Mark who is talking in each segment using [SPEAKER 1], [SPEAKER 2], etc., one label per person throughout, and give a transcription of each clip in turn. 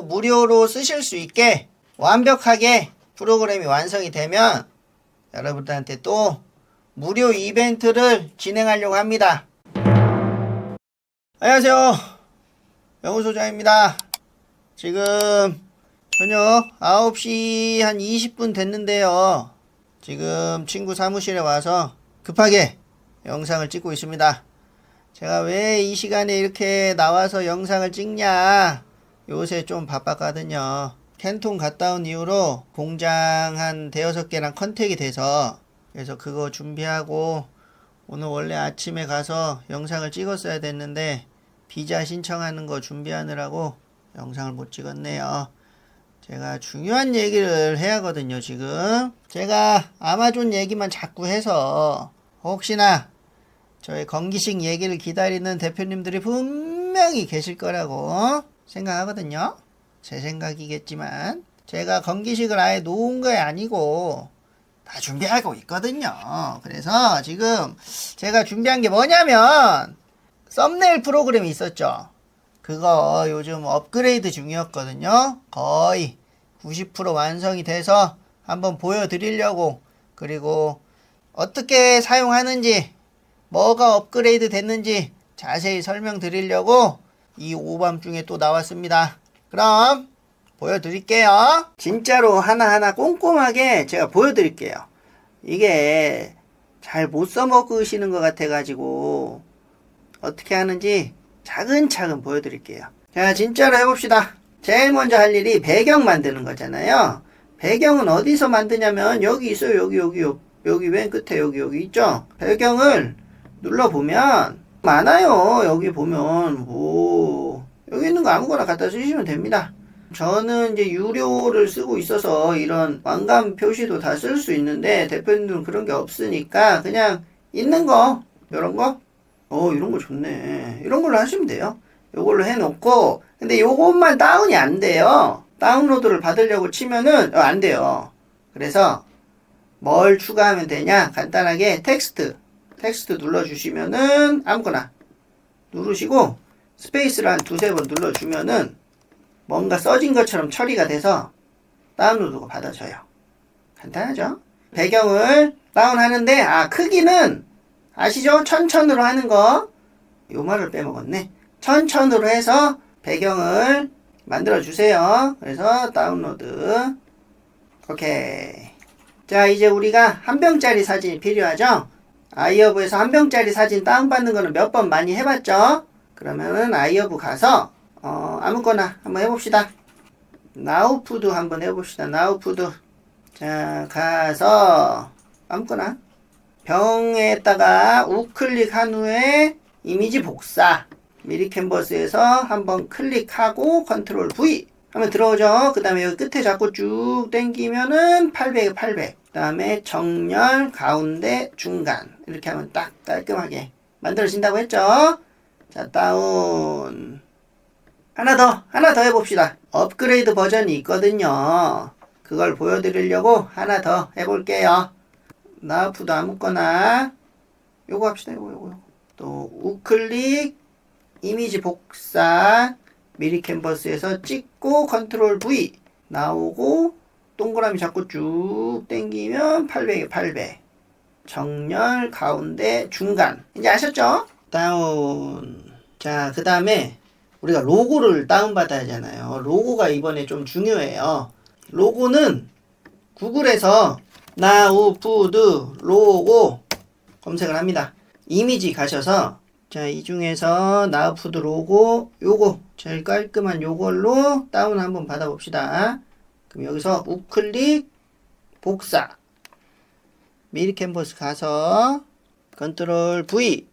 [SPEAKER 1] 또 무료로 쓰실 수 있게 완벽하게 프로그램이 완성이 되면 여러분들한테 또 무료 이벤트를 진행하려고 합니다. 안녕하세요. 영우 소장입니다. 지금 저녁 9시 한 20분 됐는데요. 지금 친구 사무실에 와서 급하게 영상을 찍고 있습니다. 제가 왜 이 시간에 이렇게 나와서 영상을 찍냐? 요새 좀 바빴거든요. 캔톤 갔다 온 이후로 공장 한 대여섯 개랑 컨택이 돼서 그래서 그거 준비하고 오늘 원래 아침에 가서 영상을 찍었어야 됐는데 비자 신청하는 거 준비하느라고 영상을 못 찍었네요. 제가 중요한 얘기를 해야 하거든요, 지금. 제가 아마존 얘기만 자꾸 해서 혹시나 저의 건기식 얘기를 기다리는 대표님들이 분명히 계실 거라고 생각하거든요. 제 생각이겠지만 제가 건기식을 아예 놓은 게 아니고 다 준비하고 있거든요. 그래서 지금 제가 준비한 게 뭐냐면 썸네일 프로그램이 있었죠. 그거 요즘 업그레이드 중이었거든요. 거의 90% 완성이 돼서 한번 보여드리려고 그리고 어떻게 사용하는지 뭐가 업그레이드 됐는지 자세히 설명드리려고 이 오밤중에 또 나왔습니다. 그럼 보여드릴게요. 진짜로 하나하나 꼼꼼하게 제가 보여드릴게요. 이게 잘 못 써먹으시는 것 같아가지고 어떻게 하는지 차근차근 보여드릴게요. 자, 진짜로 해봅시다. 제일 먼저 할 일이 배경 만드는 거잖아요. 배경은 어디서 만드냐면 여기 있어요. 여기 여기 여기, 여기 맨 끝에 여기 여기 있죠. 배경을 눌러보면 많아요. 여기 보면 뭐 여기 있는 거 아무거나 갖다 쓰시면 됩니다. 저는 이제 유료를 쓰고 있어서 이런 왕관 표시도 다 쓸 수 있는데 대표님들은 그런 게 없으니까 그냥 있는 거 이런 거 어, 이런 거 좋네. 이런 걸로 하시면 돼요. 요걸로 해놓고, 근데 요것만 다운이 안 돼요. 다운로드를 받으려고 치면은, 어, 안 돼요. 그래서, 뭘 추가하면 되냐? 간단하게 텍스트. 텍스트 눌러주시면은, 아무거나. 누르시고, 스페이스를 한 두세 번 눌러주면은, 뭔가 써진 것처럼 처리가 돼서, 다운로드가 받아져요. 간단하죠? 배경을 다운하는데, 아, 크기는, 아시죠? 천천으로 하는 거. 요 말을 빼먹었네. 천천으로 해서 배경을 만들어 주세요. 그래서 다운로드. 오케이. 자, 이제 우리가 한 병짜리 사진이 필요하죠? 아이어브에서 한 병짜리 사진 다운받는 거는 몇 번 많이 해봤죠? 그러면은 아이어브 가서, 어, 아무거나 한번 해봅시다. 나우푸드 한번 해봅시다. 나우푸드. 자, 가서, 아무거나. 병에다가 우클릭 한 후에 이미지 복사 미리 캔버스에서 한번 클릭하고 컨트롤 V 하면 들어오죠. 그 다음에 여기 끝에 잡고 쭉 당기면은 800에 800 그 다음에 정렬 가운데 중간. 이렇게 하면 딱 깔끔하게 만들어진다고 했죠. 자 다운. 하나 더 하나 더 해봅시다. 업그레이드 버전이 있거든요. 그걸 보여드리려고 하나 더 해볼게요. 나프도 아무거나. 요거 합시다. 요거 요거. 또 우클릭 이미지 복사 미리 캔버스에서 찍고 컨트롤 V 나오고 동그라미 잡고 쭉 당기면 800에 800 정렬 가운데 중간. 이제 아셨죠? 다운. 자 그 다음에 우리가 로고를 다운받아야 하잖아요. 로고가 이번에 좀 중요해요. 로고는 구글에서 나우푸드 로고 검색을 합니다. 이미지 가셔서 자, 이 중에서 나우푸드 로고 요거 제일 깔끔한 요걸로 다운 한번 받아 봅시다. 그럼 여기서 우클릭 복사 미리 캔버스 가서 컨트롤 V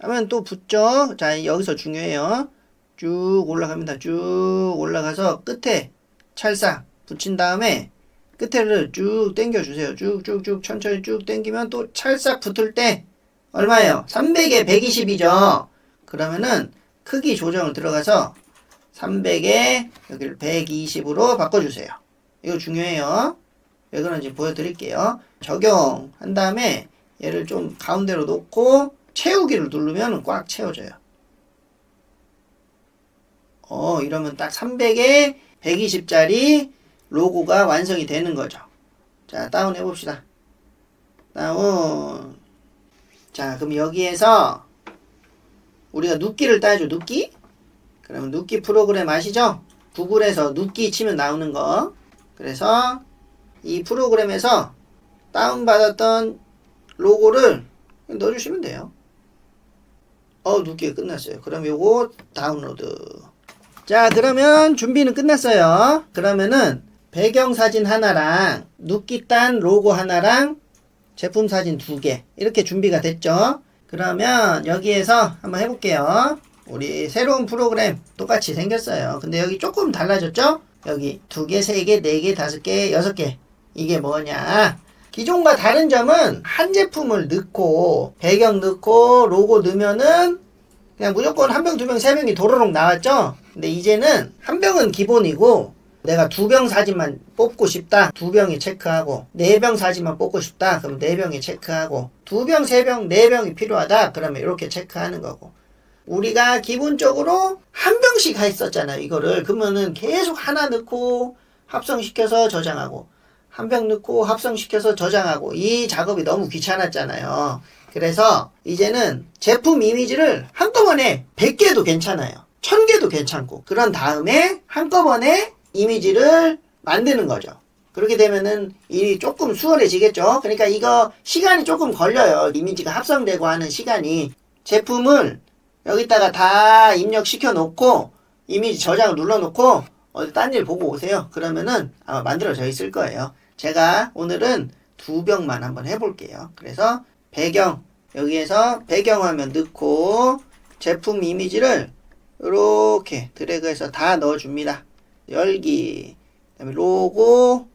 [SPEAKER 1] 하면 또 붙죠. 자, 여기서 중요해요. 쭉 올라갑니다. 쭉 올라가서 끝에 찰싹 붙인 다음에 끝에를 쭉 당겨주세요. 쭉쭉쭉 천천히 쭉 당기면 또 찰싹 붙을 때 얼마예요? 300에 120이죠. 그러면은 크기 조정을 들어가서 300에 여기를 120으로 바꿔주세요. 이거 중요해요. 왜 그런지 보여드릴게요. 적용 한 다음에 얘를 좀 가운데로 놓고 채우기를 누르면 꽉 채워져요. 어, 이러면 딱 300에 120짜리 로고가 완성이 되는 거죠. 자, 다운 해 봅시다. 다운. 자, 그럼 여기에서 우리가 눕기를 따야죠. 눕기? 그러면 눕기 프로그램 아시죠? 구글에서 눕기 치면 나오는 거. 그래서 이 프로그램에서 다운받았던 로고를 넣어주시면 돼요. 어, 눕기가 끝났어요. 그럼 요거 다운로드. 자, 그러면 준비는 끝났어요. 그러면은 배경 사진 하나랑 눕기 딴 로고 하나랑 제품 사진 두 개. 이렇게 준비가 됐죠. 그러면 여기에서 한번 해볼게요. 우리 새로운 프로그램 똑같이 생겼어요. 근데 여기 조금 달라졌죠? 여기 두 개, 세 개, 네 개, 다섯 개, 여섯 개. 이게 뭐냐? 기존과 다른 점은 한 제품을 넣고 배경 넣고 로고 넣으면은 그냥 무조건 한 병, 두 병, 세 병이 도로록 나왔죠? 근데 이제는 한 병은 기본이고 내가 두 병 사진만 뽑고 싶다. 두 병이 체크하고 네 병 사진만 뽑고 싶다. 그럼 네 병이 체크하고 두 병, 세 병, 네 병이 필요하다. 그러면 이렇게 체크하는 거고 우리가 기본적으로 한 병씩 했었잖아요. 이거를 그러면은 계속 하나 넣고 합성시켜서 저장하고 한 병 넣고 합성시켜서 저장하고 이 작업이 너무 귀찮았잖아요. 그래서 이제는 제품 이미지를 한꺼번에 100개도 괜찮아요. 1000개도 괜찮고 그런 다음에 한꺼번에 이미지를 만드는 거죠. 그렇게 되면은 일이 조금 수월해지겠죠. 그러니까 이거 시간이 조금 걸려요. 이미지가 합성되고 하는 시간이 제품을 여기다가 다 입력시켜 놓고 이미지 저장을 눌러 놓고 어디 딴 일 보고 오세요. 그러면은 아마 만들어져 있을 거예요. 제가 오늘은 두 병만 한번 해볼게요. 그래서 배경 여기에서 배경 화면 넣고 제품 이미지를 이렇게 드래그해서 다 넣어줍니다. 열기 그다음에 로고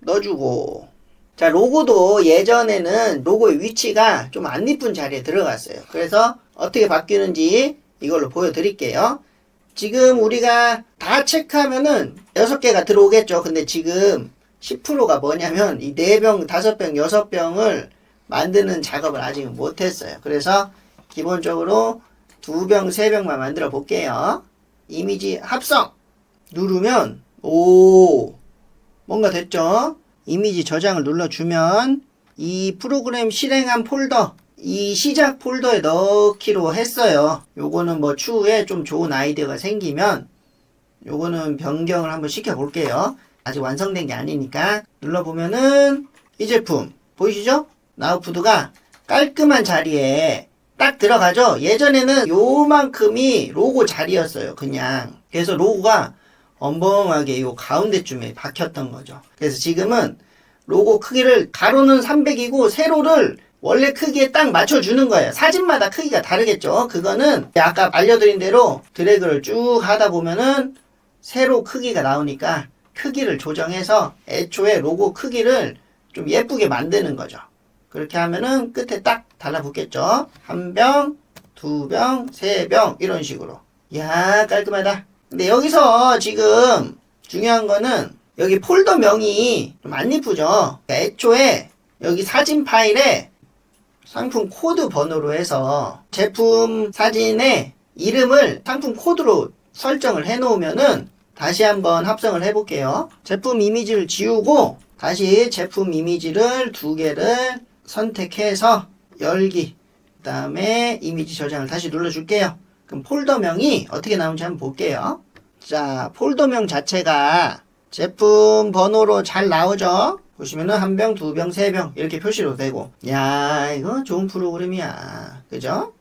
[SPEAKER 1] 넣어주고 자 로고도 예전에는 로고의 위치가 좀 안 이쁜 자리에 들어갔어요. 그래서 어떻게 바뀌는지 이걸로 보여드릴게요. 지금 우리가 다 체크하면은 6개가 들어오겠죠. 근데 지금 10%가 뭐냐면 이 4병, 5병, 6병을 만드는 작업을 아직 못했어요. 그래서 기본적으로 2병, 3병만 만들어 볼게요. 이미지 합성 누르면 오 뭔가 됐죠? 이미지 저장을 눌러주면 이 프로그램 실행한 폴더 이 시작 폴더에 넣기로 했어요. 요거는 뭐 추후에 좀 좋은 아이디어가 생기면 요거는 변경을 한번 시켜 볼게요. 아직 완성된 게 아니니까 눌러보면은 이 제품 보이시죠? 나우푸드가 깔끔한 자리에 딱 들어가죠? 예전에는 요만큼이 로고 자리였어요. 그냥. 그래서 로고가 엉벙하게 요 가운데쯤에 박혔던 거죠. 그래서 지금은 로고 크기를 가로는 300이고 세로를 원래 크기에 딱 맞춰주는 거예요. 사진마다 크기가 다르겠죠. 그거는 아까 알려드린 대로 드래그를 쭉 하다 보면은 세로 크기가 나오니까 크기를 조정해서 애초에 로고 크기를 좀 예쁘게 만드는 거죠. 그렇게 하면은 끝에 딱 달라붙겠죠. 한 병, 두 병, 세 병, 이런 식으로. 야 깔끔하다. 근데 여기서 지금 중요한 거는 여기 폴더 명이 좀 안 이쁘죠. 애초에 여기 사진 파일에 상품 코드 번호로 해서 제품 사진의 이름을 상품 코드로 설정을 해 놓으면은 다시 한번 합성을 해 볼게요. 제품 이미지를 지우고 다시 제품 이미지를 두 개를 선택해서 열기 그 다음에 이미지 저장을 다시 눌러 줄게요. 그럼 폴더명이 어떻게 나오는지 한번 볼게요. 자, 폴더명 자체가 제품 번호로 잘 나오죠? 보시면은 한 병, 두 병, 세 병 이렇게 표시로 되고 야 이거 좋은 프로그램이야 그죠?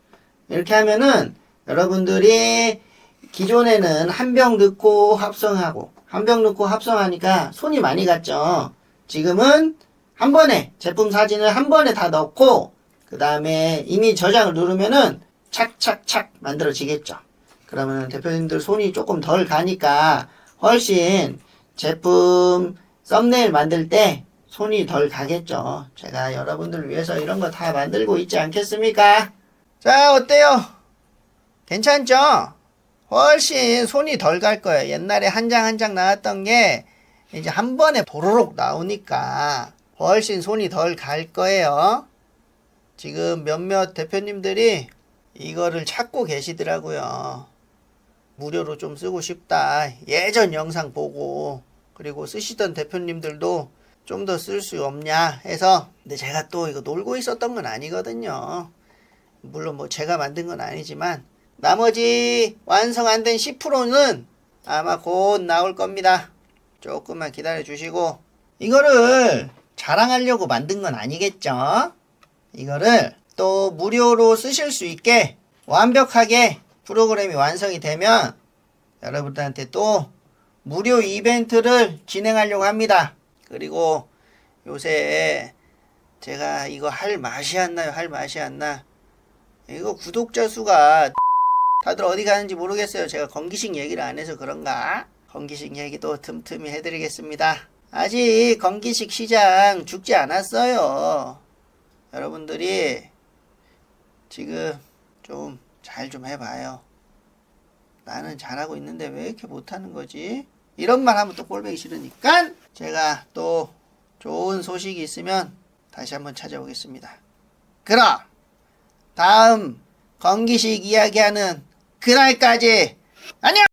[SPEAKER 1] 이렇게 하면은 여러분들이 기존에는 한 병 넣고 합성하고 한 병 넣고 합성하니까 손이 많이 갔죠 지금은 한 번에 제품 사진을 한 번에 다 넣고 그 다음에 이미 저장을 누르면은 착착착 만들어지겠죠 그러면 대표님들 손이 조금 덜 가니까 훨씬 제품 썸네일 만들 때 손이 덜 가겠죠. 제가 여러분들 위해서 이런 거 다 만들고 있지 않겠습니까? 자, 어때요? 괜찮죠? 훨씬 손이 덜 갈 거예요. 옛날에 한 장 한 장 나왔던 게 이제 한 번에 보로록 나오니까 훨씬 손이 덜 갈 거예요. 지금 몇몇 대표님들이 이거를 찾고 계시더라고요. 무료로 좀 쓰고 싶다. 예전 영상 보고 그리고 쓰시던 대표님들도 좀 더 쓸 수 없냐 해서 근데 제가 또 이거 놀고 있었던 건 아니거든요. 물론 뭐 제가 만든 건 아니지만 나머지 완성 안 된 10%는 아마 곧 나올 겁니다. 조금만 기다려 주시고 이거를 자랑하려고 만든 건 아니겠죠? 이거를 또 무료로 쓰실 수 있게 완벽하게 프로그램이 완성이 되면 여러분들한테 또 무료 이벤트를 진행하려고 합니다. 그리고 요새 제가 이거 할 맛이 안 나요. 할 맛이 안 나. 이거 구독자 수가 다들 어디 가는지 모르겠어요. 제가 건기식 얘기를 안 해서 그런가? 건기식 얘기도 틈틈이 해드리겠습니다. 아직 건기식 시장 죽지 않았어요. 여러분들이 지금 좀잘좀 해봐요. 나는 잘하고 있는데 왜 이렇게 못하는 거지? 이런 말 하면 또 꼴보기 싫으니까 제가 또 좋은 소식이 있으면 다시 한번 찾아오겠습니다. 그럼 다음 건기식 이야기하는 그날까지 안녕!